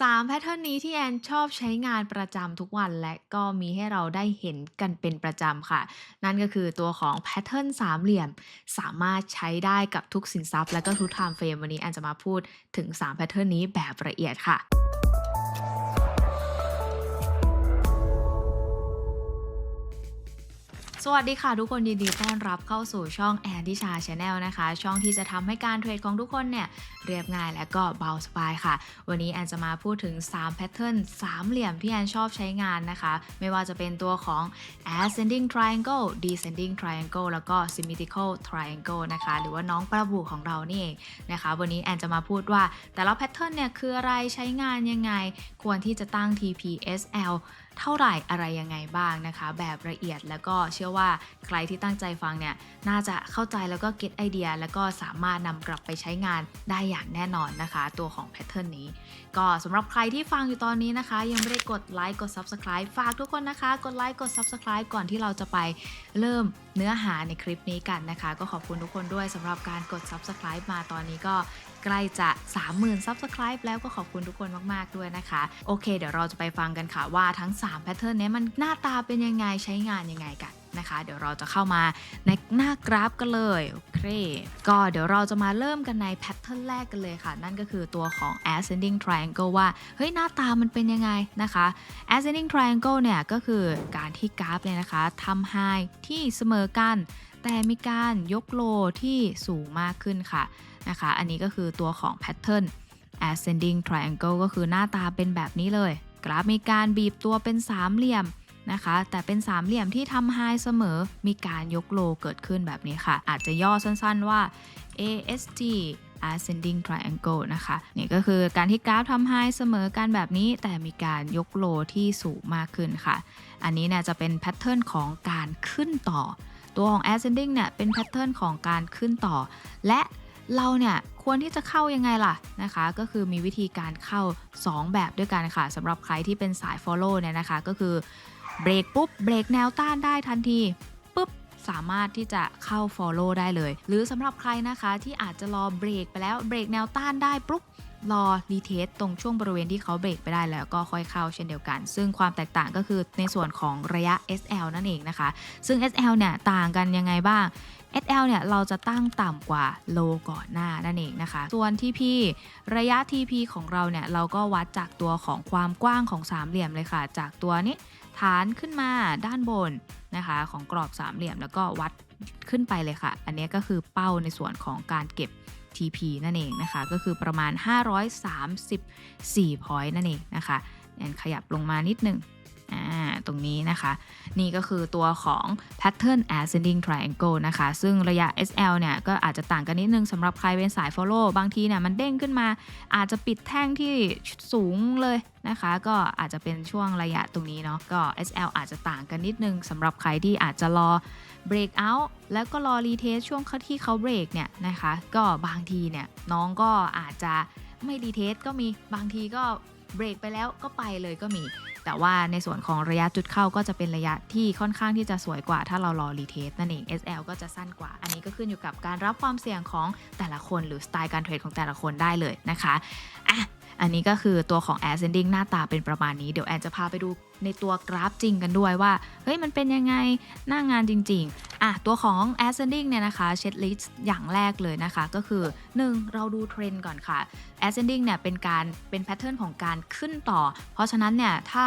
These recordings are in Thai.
3แพทเทิร์นนี้ที่แอนชอบใช้งานประจำทุกวันและก็มีให้เราได้เห็นกันเป็นประจำค่ะ นั่นก็คือตัวของแพทเทิร์นสามเหลี่ยม สามารถใช้ได้กับทุกสินทรัพย์ และก็ทุกไทม์เฟรมวันนี้แอนจะมาพูดถึง3แพทเทิร์นนี้แบบละเอียดค่ะ สวัสดีค่ะทุกคนยินดีต้อนรับเข้าสู่ช่องแอนดิชาชาแนลนะคะ ช่องที่จะทำให้การเทรดของทุกคนเนี่ยเรียบง่ายและก็เบาสบายค่ะ วันนี้แอนจะมาพูดถึง3แพทเทิร์นสามเหลี่ยมที่แอนชอบใช้งานนะคะ ไม่ว่าจะเป็นตัวของ ascending triangle descending triangle แล้วก็ symmetrical triangle นะคะ หรือว่าน้องปลาบูของเรานี่เองนะคะ วันนี้แอนจะมาพูดว่าแต่ละแพทเทิร์นเนี่ยคืออะไรใช้งานยังไง ควรที่จะตั้ง TPSL เท่าไหร่อะไรยังไงบ้างนะคะ แบบละเอียดแล้วก็เชื่อว่าใครที่ตั้งใจฟังเนี่ยน่าจะเข้าใจแล้วก็เก็ตไอเดีย แล้วก็สามารถนำกลับไปใช้งานได้อย่างแน่นอนนะคะ ตัวของแพทเทิร์นนี้ ก็สำหรับใครที่ฟังอยู่ตอนนี้นะคะ ยังไม่ได้กดไลค์กด Subscribe ฝากทุกคนนะคะ กดไลค์กด Subscribe ก่อนที่เราจะไปเริ่มเนื้อหาในคลิปนี้กันนะคะ ก็ขอบคุณทุกคนด้วยสำหรับการกด Subscribe มาตอนนี้ก็ ใกล้จะ 30,000 Subscribe แล้วก็ขอบคุณทุกคนมากๆด้วยนะคะ โอเค เดี๋ยวเราจะไปฟังกันค่ะว่าทั้ง3แพทเทิร์นนี้มันหน้าตาเป็นยังไงใช้งานยังไงกัน นะคะ เดี๋ยวเราจะเข้ามาในหน้ากราฟกันเลยโอเคก็เดี๋ยวเราจะมาเริ่มกันในแพทเทิร์นแรกกันเลยค่ะ นั่นก็คือตัวของ ascending triangle ว่า เฮ้ย หน้าตามันเป็นยังไงนะคะ ascending triangle เนี่ย ก็คือการที่กราฟเนี่ยนะคะทำไฮที่เสมอกัน แต่มีการยกโลที่สูงมากขึ้นค่ะนะคะ อันนี้ก็คือตัวของแพทเทิร์น ascending triangle ก็คือหน้าตาเป็นแบบนี้เลย กราฟมีการบีบตัวเป็นสามเหลี่ยม นะคะ แต่เป็นสามเหลี่ยมที่ทำไฮเสมอ มีการยกโลเกิดขึ้นแบบนี้ค่ะ อาจจะย่อสั้นๆว่า AST ascending triangle นะคะนี่ก็คือการที่กราฟทำไฮเสมอกันแบบนี้ แต่มีการยกโลที่สูงมากขึ้นค่ะ อันนี้เนี่ยจะเป็นแพทเทิร์นของการขึ้นต่อ ตัวของ ascending เนี่ยเป็นแพทเทิร์นของการขึ้นต่อ และเราเนี่ยควรที่จะเข้ายังไงล่ะนะคะ ก็คือมีวิธีการเข้า 2 แบบด้วยกันค่ะสำหรับใครที่เป็นสาย follow เนี่ยนะคะ ก็คือ เบรกปุ๊บเบรกแนวต้านได้ทันทีปุ๊บสามารถที่จะเข้า follow ได้เลย หรือสำหรับใครนะคะที่อาจจะรอเบรกไปแล้วเบรกแนวต้านได้ปุ๊บรอรีเทสตรงช่วงบริเวณที่เขาเบรกไปได้แล้วก็ค่อยเข้าเช่นเดียวกัน ซึ่งความแตกต่างก็คือในส่วนของระยะ SL นั่นเองนะคะ ซึ่ง SL เนี่ยต่างกันยังไงบ้าง SL เนี่ยเราจะตั้งต่ำกว่าโลก่อนหน้านั่นเองนะคะ ส่วน TP ระยะ TP ของเราเนี่ยเราก็วัดจากตัวของความกว้างของสามเหลี่ยมเลยค่ะ จากตัวนี้ ฐานขึ้นมาด้านบนนะคะของกรอบสามเหลี่ยมแล้วก็วัดขึ้นไปเลยค่ะ อันนี้ก็คือเป้าในส่วนของการเก็บ TP นั่นเองนะคะ ก็คือประมาณ 534 point นั่นเองนะคะแอนขยับลงมานิดนึง อ่าตรงนี้นะคะ นี่ก็คือตัวของ pattern ascending triangle นะคะ ซึ่งระยะ SL เนี่ย ก็อาจจะต่างกันนิดนึงสำหรับใครเป็นสาย follow บางทีเนี่ย มันเด้งขึ้นมา อาจจะปิดแท่งที่สูงเลยนะคะ ก็อาจจะเป็นช่วงระยะตรงนี้เนาะก็ SL อาจจะต่างกันนิดนึงสำหรับใครที่อาจจะรอ break out แล้วก็รอ retest ช่วงที่เขา break เนี่ยนะคะ ก็บางทีเนี่ย น้องก็อาจจะไม่ retest ก็มีบางทีก็เบรกไปแล้วก็ไปเลยก็มี แต่ว่าในส่วนของระยะจุดเข้าก็จะเป็นระยะที่ค่อนข้างที่จะสวยกว่า ถ้าเรารอรีเทสนั่นเอง SL ก็จะสั้นกว่า อันนี้ก็ขึ้นอยู่กับการรับความเสี่ยงของแต่ละคนหรือสไตล์การเทรดของแต่ละคนได้เลยนะคะอะอันนี้ก็คือตัวของ ascending หน้าตาเป็นประมาณนี้ เดี๋ยวแอนจะพาไปดูในตัวกราฟจริงกันด้วยว่า เฮ้ยมันเป็นยังไงหน้างานจริง ๆ อะ ตัวของ ascending เนี่ยนะคะ เช็ดลิสต์อย่างแรกเลยนะคะ ก็คือ 1. เราดูเทรนด์ก่อนค่ะ ascending เนี่ยเป็นการเป็นแพทเทิร์นของการขึ้นต่อ เพราะฉะนั้นเนี่ยถ้า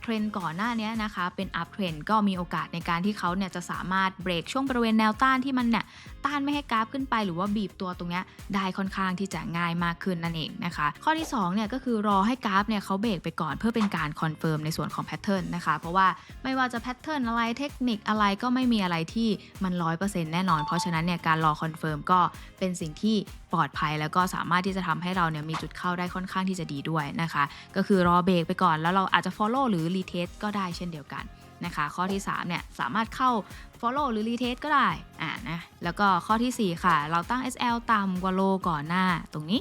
เทรนก่อนหน้านี้นะคะ เป็น up trend ก็มีโอกาสในการที่เขาเนี่ยจะสามารถเบรกช่วงบริเวณแนวต้านที่มันเนี่ยต้านไม่ให้กราฟขึ้นไปหรือว่าบีบตัวตรงเนี้ยได้ค่อนข้างที่จะง่ายมากขึ้นนั่นเองนะคะ ข้อที่2เนี่ยก็คือรอให้กราฟเนี่ยเขาเบรกไปก่อนเพื่อเป็นการคอนเฟิร์มในส่วนของแพทเทิร์นนะคะ เพราะว่าไม่ว่าจะแพทเทิร์นอะไรเทคนิคอะไรก็ไม่มีอะไรที่มัน100%แน่นอน เพราะฉะนั้นเนี่ยการรอคอนเฟิร์มก็เป็นสิ่งที่ปลอดภัยแล้วก็สามารถที่จะทำให้เราเนี่ยมีจุดเข้าได้ค่อนข้างที่จะดีด้วยนะคะ ก็คือรอเบรกไปก่อนแล้วเราอาจจะ follow หรือือรีเทสก็ได้เช่นเดียวกันนะคะ ข้อที่3เนี่ยสามารถเข้า follow หรือ retest ก็ได้อ่านะแล้วก็ข้อทีสี่4 ค่ะ เราตั้ง SL ต่ำกว่าโลก่อนหน้าตรงนี้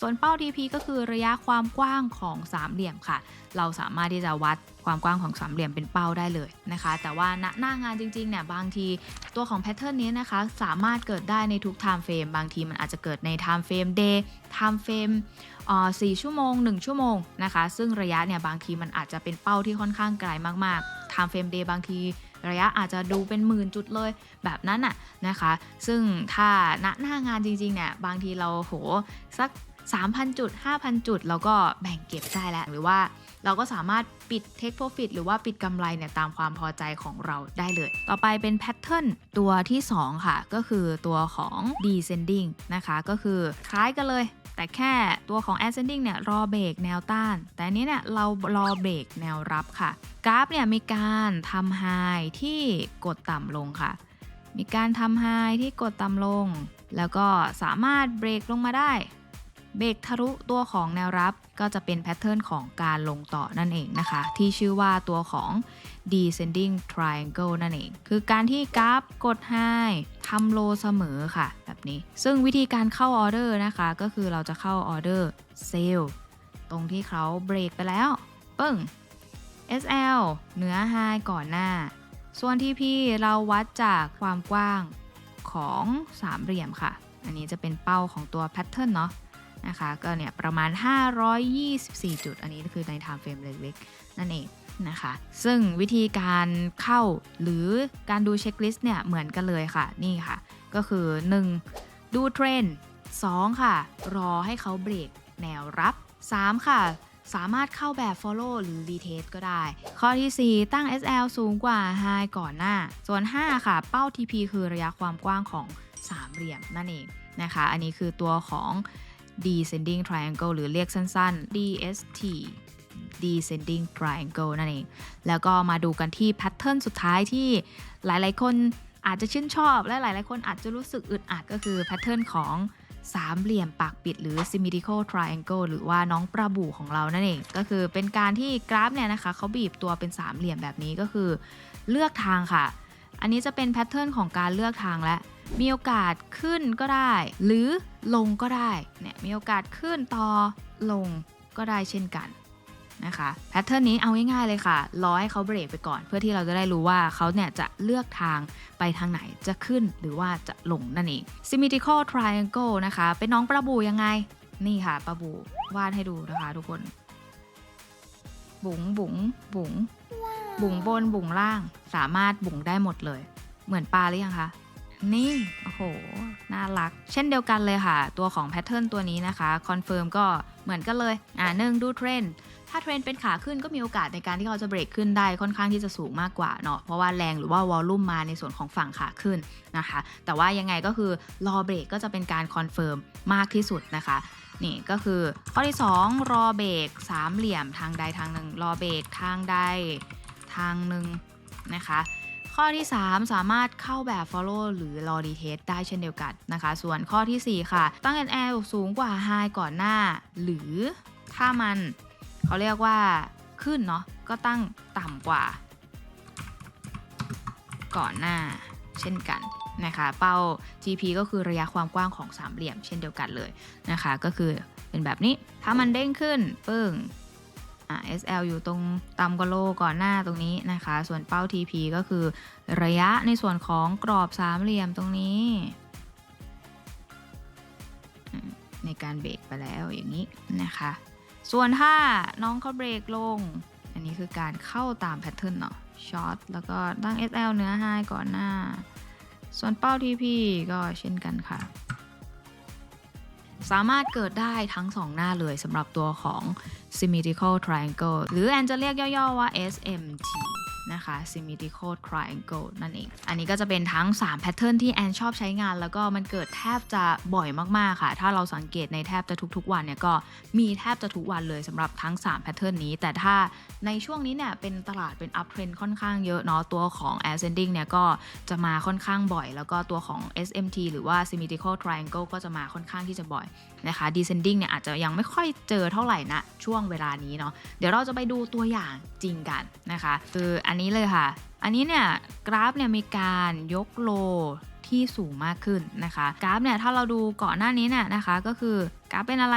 ส่วนเป้า TP ก็คือระยะความกว้างของสามเหลี่ยมค่ะ เราสามารถที่จะวัดความกว้างของสามเหลี่ยมเป็นเป้าได้เลยนะคะ แต่ว่าณหน้างานจริงๆเนี่ยบางทีตัวของแพทเทิร์นนี้นะคะ สามารถเกิดได้ในทุก time frame บางทีมันอาจจะเกิดใน time frame day time frame เอ่อ4ชั่วโมง 1 ชั่วโมงนะคะ ซึ่งระยะเนี่ยบางทีมันอาจจะเป็นเป้าที่ค่อนข้างไกลมากๆ time frame day บางทีระยะอาจจะดูเป็นหมื่นจุดเลยแบบนั้นน่ะนะคะ ซึ่งถ้าณหน้างานจริงๆเนี่ยบางทีเราโหสัก 3,000 จุด 5,000 จุด แล้วก็แบ่งเก็บได้แล้ว หรือว่าเราก็สามารถปิด take profit หรือว่าปิดกำไรเนี่ยตามความพอใจของเราได้เลย ต่อไปเป็น pattern ตัวที่ 2 ค่ะ ก็คือตัวของ descending นะคะ ก็คือคล้ายกันเลยแต่แค่ตัวของ ascending เนี่ยรอเบรกแนวต้าน แต่อันนี้เนี่ยเรารอเบรกแนวรับค่ะ กราฟเนี่ยมีการทำไฮที่กดต่ำลงค่ะ มีการทำไฮที่กดต่ำลง แล้วก็สามารถเบรกลงมาได้ เบรกทะลุตัวของแนวรับก็จะเป็นแพทเทิร์นของการลงต่อนั่นเองนะคะ ที่ชื่อว่าตัวของ descending triangle นั่นเอง คือการที่กราฟกด high ทำโลเสมอค่ะ แบบนี้ ซึ่งวิธีการเข้าออเดอร์นะคะ ก็คือเราจะเข้าออเดอร์เซลตรงที่เขาเบรกไปแล้ว ปึ้ง SL เหนือ high ก่อนหน้า ส่วน TP เราวัดจากความกว้างของสามเหลี่ยมค่ะ อันนี้จะเป็นเป้าของตัวแพทเทิร์นเนาะ นะคะก็เนี่ยประมาณ 524 จุด อันนี้คือใน time frame เล็กๆ นั่นเองนะคะ ซึ่งวิธีการเข้าหรือการดูเช็คลิสต์เนี่ยเหมือนกันเลยค่ะ นี่ค่ะ ก็คือ 1. ดูเทรนด์ 2 ค่ะ รอให้เขาเบรกแนวรับ 3 ค่ะ สามารถเข้าแบบ follow หรือ retest ก็ได้ ข้อที่ 4 ตั้ง SL สูงกว่า high ก่อนหน้า ส่วน 5 ค่ะ เป้า TP คือระยะความกว้างของสามเหลี่ยมนั่นเองนะคะ อันนี้คือตัวของ descending triangle หรือเรียกสั้นๆ DST descending triangle นั่นเอง แล้วก็มาดูกันที่แพทเทิร์นสุดท้ายที่หลายๆ คนอาจจะชื่นชอบ และหลายๆ คนอาจจะรู้สึกอึดอัดก็คือแพทเทิร์นของสามเหลี่ยมปากปิดหรือ symmetrical triangle หรือว่าน้องปลาบู่ของเรานั่นเอง ก็คือเป็นการที่กราฟเนี่ยนะคะเขาบีบตัวเป็นสามเหลี่ยมแบบนี้ก็คือ เลือกทางค่ะ อันนี้จะเป็นแพทเทิร์นของการเลือกทางและ มีโอกาสขึ้นก็ได้ หรือลงก็ได้ เนี่ยมีโอกาสขึ้นต่อลงก็ได้เช่นกันนะคะแพทเทิร์นนี้เอาง่ายๆเลยค่ะรอให้เขาเบรกไปก่อน เพื่อที่เราจะได้รู้ว่าเขาเนี่ยจะเลือกทางไปทางไหนจะขึ้นหรือว่าจะลงนั่นเอง symmetrical triangle นะคะ เป็นน้องปลาบูยังไง นี่ค่ะปลาบูวาดให้ดูนะคะทุกคน บุ๋งบุ๋งบุ๋ง บุ๋งบนบุ๋งล่างสามารถบุ๋งได้หมดเลย เหมือนปลาหรือยังคะนี่โอ้โหน่ารัก เช่นเดียวกันเลยค่ะ ตัวของแพทเทิร์นตัวนี้นะคะคอนเฟิร์มก็เหมือนกันเลย อ่าหนึ่งดูเทรนด์ถ้าเทรนด์เป็นขาขึ้นก็มีโอกาสในการที่เขาจะเบรกขึ้นได้ค่อนข้างที่จะสูงมากกว่าเนาะเพราะว่าแรงหรือว่าวอลลุ่มมาในส่วนของฝั่งขาขึ้นนะคะ แต่ว่ายังไงก็คือรอเบรกก็จะเป็นการคอนเฟิร์มมากที่สุดนะคะนี่ก็คือข้อที่ 2 รอเบรกสามเหลี่ยมทางใดทางหนึ่งรอเบรกทางใด ทางหนึ่งนะคะ ข้อที่ 3 สามารถเข้าแบบ follow หรือรอ retest ได้เช่นเดียวกันนะคะ ส่วนข้อทีสี่ 4 ค่ะ ตั้ง NL สูงกว่า high ก่อนหน้า หรือถ้ามันเขาเรียกว่าขึ้นเนาะก็ตั้งต่ำกว่า ก่อนหน้าเช่นกันนะคะ เป้า GP ก็คือระยะความกว้างของสามเหลี่ยมเช่นเดียวกันเลยนะคะ ก็คือเป็นแบบนี้ ถ้ามันเด้งขึ้นปึ้ง อ่า SL อยู่ตรงต่ำกว่าโลก่อนหน้าตรงนี้นะคะ ส่วนเป้า TP ก็คือระยะในส่วนของกรอบสามเหลี่ยมตรงนี้ ในการเบรกไปแล้วอย่างนี้นะคะ ส่วนถ้าน้องเขาเบรกลง อันนี้คือการเข้าตามแพทเทิร์นเนาะช็อตแล้วก็ตั้ง SL เนื้อ high ก่อนหน้า ส่วนเป้า TP ก็เช่นกันค่ะ สามารถเกิดได้ทั้งสองหน้าเลยสำหรับตัวของ symmetrical triangle หรือแอนจะเรียกย่อๆว่า SMT นะคะ symmetrical triangle นั่นเอง อันนี้ก็จะเป็นทั้ง3 pattern ที่แอนชอบใช้งาน แล้วก็มันเกิดแทบจะบ่อยมากๆค่ะ ถ้าเราสังเกตในแทบจะทุกๆวันเนี่ยก็มีแทบจะทุกวันเลยสำหรับทั้ง3 pattern นี้ แต่ถ้าในช่วงนี้เนี่ยเป็นตลาดเป็น up trend ค่อนข้างเยอะเนาะตัวของ ascending เนี่ยก็จะมาค่อนข้างบ่อย แล้วก็ตัวของ SMT หรือว่า symmetrical triangle ก็จะมาค่อนข้างที่จะบ่อยนะคะ descending เนี่ยอาจจะยังไม่ค่อยเจอเท่าไหร่นะช่วงเวลานี้เนาะเดี๋ยวเราจะไปดูตัวอย่างจริงกันนะคะคืออันนี้เลยค่ะ อันนี้เนี่ยกราฟเนี่ยมีการยกโลที่สูงมากขึ้นนะคะ กราฟเนี่ยถ้าเราดูก่อนหน้านี้เนี่ยนะคะ ก็คือกราฟเป็นอะไร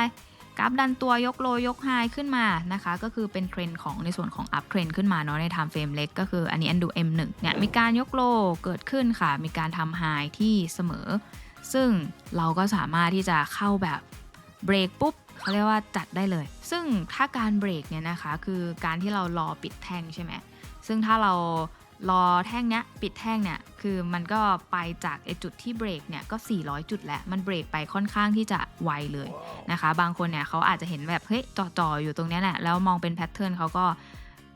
กราฟดันตัวยกโลยกไฮขึ้นมานะคะ ก็คือเป็นเทรนด์ของในส่วนของอัพเทรนด์ขึ้นมาเนาะใน time frame เล็กก็คืออันนี้อันดู M1 เนี่ยมีการยกโลเกิดขึ้นค่ะ มีการทำไฮที่เสมอ ซึ่งเราก็สามารถที่จะเข้าแบบเบรกปุ๊บเขาเรียกว่าจัดได้เลย ซึ่งถ้าการเบรกเนี่ยนะคะ คือการที่เรารอปิดแท่งใช่ไหม ซึ่งถ้าเรารอแท่งเนี้ยปิดแท่งเนี่ยคือมันก็ไปจากไอจุดที่เบรกเนี่ยก็ 400 จุดแล้วมันเบรกไปค่อนข้างที่จะไวเลยนะคะ บางคนเนี่ยเขาอาจจะเห็นแบบเฮ้ยจ่อๆอยู่ตรงเนี้ยแหละแล้วมองเป็นแพทเทิร์นเขาก็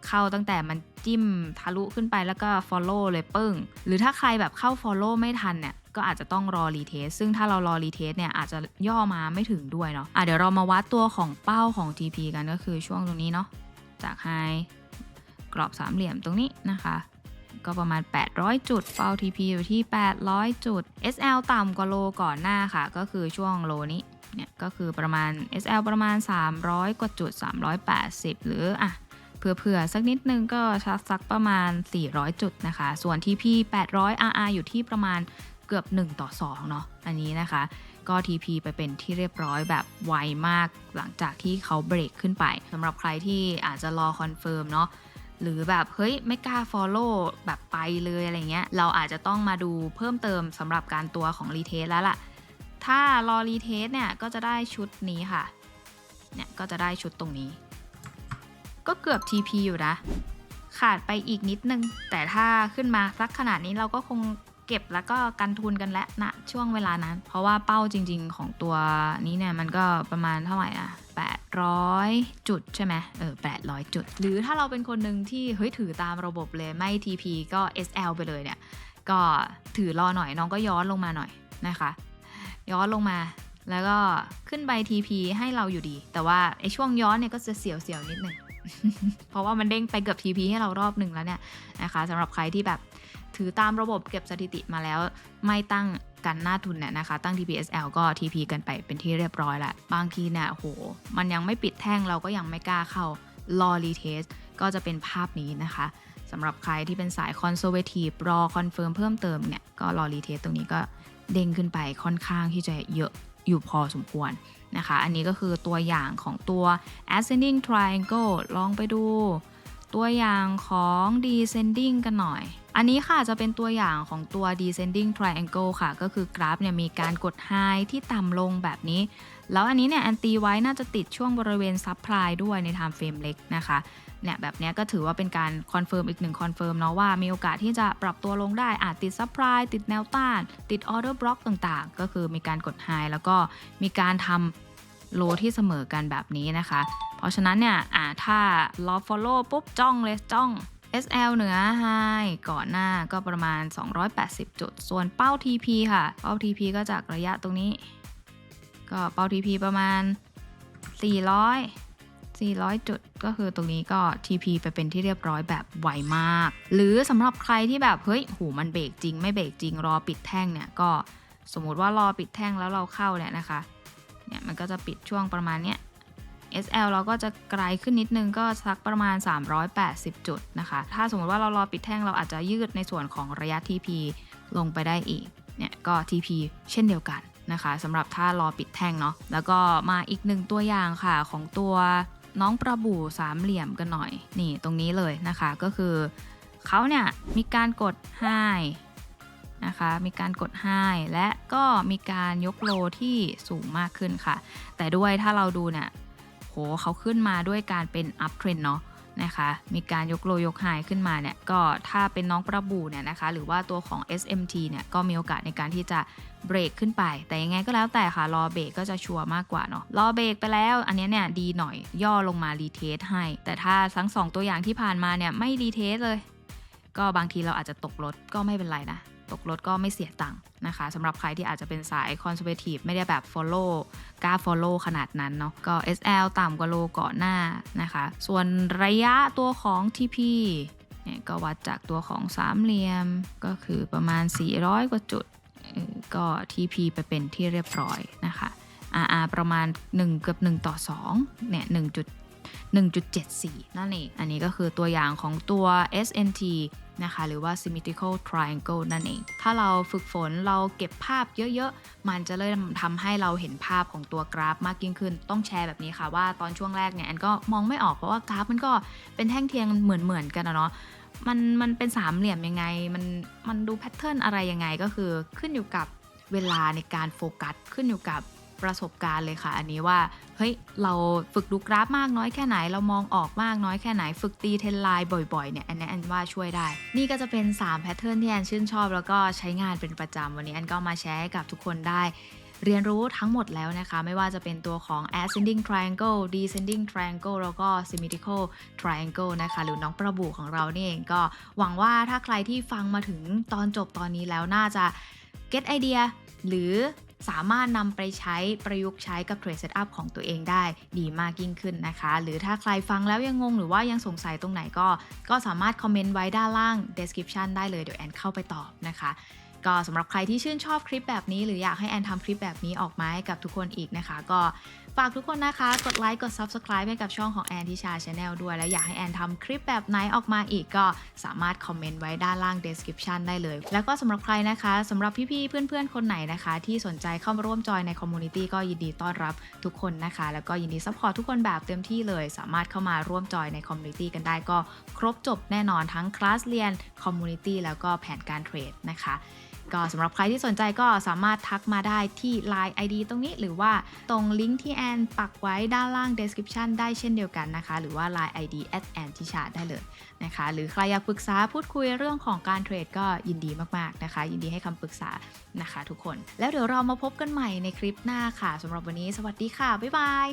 เข้าตั้งแต่มันจิ้มทะลุขึ้นไปแล้วก็ follow เลยปึ้ง หรือถ้าใครแบบเข้า follow ไม่ทันเนี่ยก็อาจจะต้องรอรีเทสซึ่งถ้าเรารอรีเทสเนี่ยอาจจะย่อมาไม่ถึงด้วยเนาะอะเดี๋ยวเรามาวัดตัวของเป้าของ TP กันก็คือช่วงตรงนี้เนาะจากไฮ กรอบสามเหลี่ยมตรงนี้นะคะ ก็ประมาณ 800 จุดเป้า TP อยู่ที่ 800 จุด SL ต่ำกว่าโลก่อนหน้าค่ะ ก็คือช่วงโลนี้เนี่ยก็คือประมาณ SL ประมาณ 300 กว่าจุด 380 หรืออะเผื่อๆสักนิดนึงก็ชักสักประมาณ 400 จุดนะคะ ส่วน TP 800 RR อยู่ที่ประมาณเกือบ 1 ต่อ 2 เนาะอันนี้นะคะ ก็ TP ไปเป็นที่เรียบร้อยแบบไวมากหลังจากที่เขาเบรกขึ้นไปสำหรับใครที่อาจจะรอคอนเฟิร์มเนาะ หรือแบบเฮ้ยไม่กล้า Follow แบบไปเลยอะไรเงี้ย เราอาจจะต้องมาดูเพิ่มเติมสำหรับการตัวของรีเทสแล้วล่ะ ถ้ารอรีเทสเนี่ยก็จะได้ชุดนี้ค่ะ เนี่ยก็จะได้ชุดตรงนี้ ก็เกือบ TP อยู่นะ ขาดไปอีกนิดนึง แต่ถ้าขึ้นมาสักขนาดนี้เราก็คงเก็บแล้วก็กันทุนกันแล้วณนะช่วงเวลานั้น เพราะว่าเป้าจริง ๆ ของตัวนี้เนี่ยมันก็ประมาณเท่าไหร่อะ 800 จุดใช่ไหมเออ800 จุด หรือถ้าเราเป็นคนหนึ่งที่เฮ้ยถือตามระบบเลยไม่ TP ก็ SL ไปเลยเนี่ย ก็ถือรอหน่อยน้องก็ย้อนลงมาหน่อยนะคะ ย้อนลงมาแล้วก็ขึ้นไป TP ให้เราอยู่ดี แต่ว่าไอ้ช่วงย้อนเนี่ยก็จะเสียวๆนิดนึง เพราะว่ามันเด้งไปเกือบ TP ให้เรารอบหนึ่งแล้วเนี่ยนะคะสำหรับใครที่แบบถือตามระบบเก็บสถิติมาแล้วไม่ตั้ง กันหน้าทุนเนี่ยนะคะ ตั้ง TPSL ก็ TP กันไปเป็นที่เรียบร้อยแล้วบางทีเนี่ยโห มันยังไม่ปิดแท่งเราก็ยังไม่กล้าเข้ารอรีเทสก็จะเป็นภาพนี้นะคะสำหรับใครที่เป็นสายคอนโซเวทีฟรอคอนเฟิร์มเพิ่มเติมเนี่ย ก็รอรีเทสตรงนี้ก็เด้งขึ้นไปค่อนข้างที่จะเยอะอยู่พอสมควรนะคะ อันนี้ก็คือตัวอย่างของตัว ascending triangle ลองไปดู ตัวอย่างของ descending กันหน่อย อันนี้ค่ะจะเป็นตัวอย่างของตัว descending triangle ค่ะ ก็คือกราฟเนี่ยมีการกด high ที่ต่ำลงแบบนี้ แล้วอันนี้เนี่ยแอนตีไว้น่าจะติดช่วงบริเวณ supply ด้วยใน time frame เล็กนะคะเนี่ยแบบนี้ก็ถือว่าเป็นการคอนเฟิร์มอีกหนึ่งคอนเฟิร์มเนาะว่ามีโอกาสที่จะปรับตัวลงได้อาจติดซัพพลายติดแนวต้าน ติดออเดอร์บล็อกต่างๆ ก็คือมีการกดไฮแล้วก็มีการทำโลที่เสมอกันแบบนี้นะคะ เพราะฉะนั้นเนี่ยอ่าถ้ารอ follow ปุ๊บจ้องเลยจ้อง SL เหนือ High ก่อนหน้าก็ประมาณ 280 จุด ส่วนเป้า TP ค่ะ เป้า TP ก็จากระยะตรงนี้ ก็เป้า TP ประมาณ 400 400 จุดก็คือตรงนี้ก็ TP ไปเป็นที่เรียบร้อยแบบไวมาก หรือสำหรับใครที่แบบ เฮ้ยหูมันเบรกจริง ไม่เบรกจริงรอปิดแท่งเนี่ย ก็สมมติว่ารอปิดแท่งแล้วเราเข้าเนี่ยนะคะเนี่ยมันก็จะปิดช่วงประมาณเนี้ย SL เราก็จะไกลขึ้นนิดนึงก็สักประมาณ 380 จุดนะคะ ถ้าสมมติว่าเรารอปิดแท่งเราอาจจะยืดในส่วนของระยะ TP ลงไปได้อีก เนี่ยก็ TP เช่นเดียวกันนะคะสำหรับถ้ารอปิดแท่งเนาะ แล้วก็มาอีกหนึ่งตัวอย่างค่ะของตัวน้องประบู่สามเหลี่ยมกันหน่อย นี่ตรงนี้เลยนะคะก็คือเขาเนี่ยมีการกด High นะคะมีการกด High และก็มีการยกโลที่สูงมากขึ้นค่ะ แต่ด้วยถ้าเราดูเนี่ย หเขาขึ้นมาด้วยการเป็น up trend เนาะนะคะมีการยกโลยกไฮขึ้นมาเนี่ยก็ถ้าเป็นน้องประบูเนี่ยนะคะหรือว่าตัวของ SMT เนี่ยก็มีโอกาสในการที่จะเบรกขึ้นไป แต่ยังไงก็แล้วแต่ค่ะรอเบรกก็จะชัวร์มากกว่าเนาะรอเบรกไปแล้ว อันนี้เนี่ยดีหน่อยย่อลงมารีเทสให้ แต่ถ้าทั้งสองตัวอย่างที่ผ่านมาเนี่ยไม่รีเทสเลย ก็บางทีเราอาจจะตกรถก็ไม่เป็นไรนะ ตกรถก็ไม่เสียตังค์นะคะสำหรับใครที่อาจจะเป็นสาย conservative ไม่ได้แบบ follow กล้า follow ขนาดนั้นเนาะก็ SL ต่ำกว่าโลก่อนหน้านะคะ ส่วนระยะตัวของ TP เนี่ยก็วัดจากตัวของสามเหลี่ยมก็คือประมาณ 400 กว่าจุดก็ TP ไปเป็นที่เรียบร้อยนะคะ RR ประมาณ 1 เกือบ 1 ต่อ2เนี่ย1จุด 1.74 นั่นเอง อันนี้ก็คือตัวอย่างของตัว SNT นะคะหรือว่า symmetrical triangle นั่นเอง ถ้าเราฝึกฝนเราเก็บภาพเยอะๆ มันจะเลยทำให้เราเห็นภาพของตัวกราฟมากยิ่งขึ้น ต้องแชร์แบบนี้ค่ะว่าตอนช่วงแรกเนี่ยแอนก็มองไม่ออกเพราะว่ากราฟมันก็เป็นแท่งเทียงเหมือนๆกันนะเนาะมันมันเป็นสามเหลี่ยมยังไง มันมันดูแพทเทิร์นอะไรยังไงก็คือขึ้นอยู่กับเวลาในการโฟกัสขึ้นอยู่กับ ประสบการณ์เลยค่ะ อันนี้ว่าเฮ้ยเราฝึกดูกราฟมากน้อยแค่ไหนเรามองออกมากน้อยแค่ไหน ฝึกตีเทนไลน์บ่อยๆเนี่ยอันนี้แอนว่าช่วยได้ นี่ก็จะเป็น3แพทเทิร์นที่แอนชื่นชอบ แล้วก็ใช้งานเป็นประจำวันนี้แอนก็มาแชร์ให้กับทุกคนได้เรียนรู้ทั้งหมดแล้วนะคะ ไม่ว่าจะเป็นตัวของ ascending triangle descending triangle แล้วก็ symmetrical triangle นะคะ หรือน้องประบุของเรานี่เองก็หวังว่าถ้าใครที่ฟังมาถึงตอนจบตอนนี้แล้วน่าจะ get idea หรือ สามารถนำไปใช้ประยุกต์ใช้กับ trade setup ของตัวเองได้ดีมากยิ่งขึ้นนะคะ หรือถ้าใครฟังแล้วยังงงหรือว่ายังสงสัยตรงไหนก็ ก็สามารถคอมเมนต์ไว้ด้านล่าง description ได้เลยเดี๋ยวแอนเข้าไปตอบนะคะก็สำหรับใครที่ชื่นชอบคลิปแบบนี้ หรืออยากให้แอนทำคลิปแบบนี้ออกมาให้กับทุกคนอีกนะคะ ก็ ฝากทุกคนนะคะ กดไลค์ กด subscribe ให้กับช่องของแอนทิชาชาแนลด้วย แล้วอยากให้แอนทำคลิปแบบไหนออกมาอีกก็สามารถคอมเมนต์ไว้ด้านล่าง description ได้เลย แล้วก็สำหรับใครนะคะสำหรับพี่ๆ เพื่อนๆ คนไหนนะคะ ที่สนใจเข้ามาร่วมจอยในคอมมูนิตี้ก็ยินดีต้อนรับทุกคนนะคะ แล้วก็ยินดีซัพพอร์ตทุกคนแบบเต็มที่เลย สามารถเข้ามาร่วมจอยในคอมมูนิตี้กันได้ก็ครบจบแน่นอนทั้งคลาสเรียนคอมมูนิตี้แล้วก็แผนการเทรดนะคะ ก็สำหรับใครที่สนใจก็สามารถทักมาได้ที่ Line ID ตรงนี้ หรือว่าตรงลิงก์ที่แอนปักไว้ด้านล่าง description ได้เช่นเดียวกันนะคะ หรือว่า Line ID at a n t i c h a ได้เลยนะคะ หรือใครอยากปรึกษาพูดคุยเรื่องของการเทรดก็ยินดีมากๆนะคะ ยินดีให้คำปรึกษานะคะทุกคน แล้วเดี๋ยวเรามาพบกันใหม่ในคลิปหน้าค่ะสำหรับวันนี้สวัสดีค่ะ บ๊ายบาย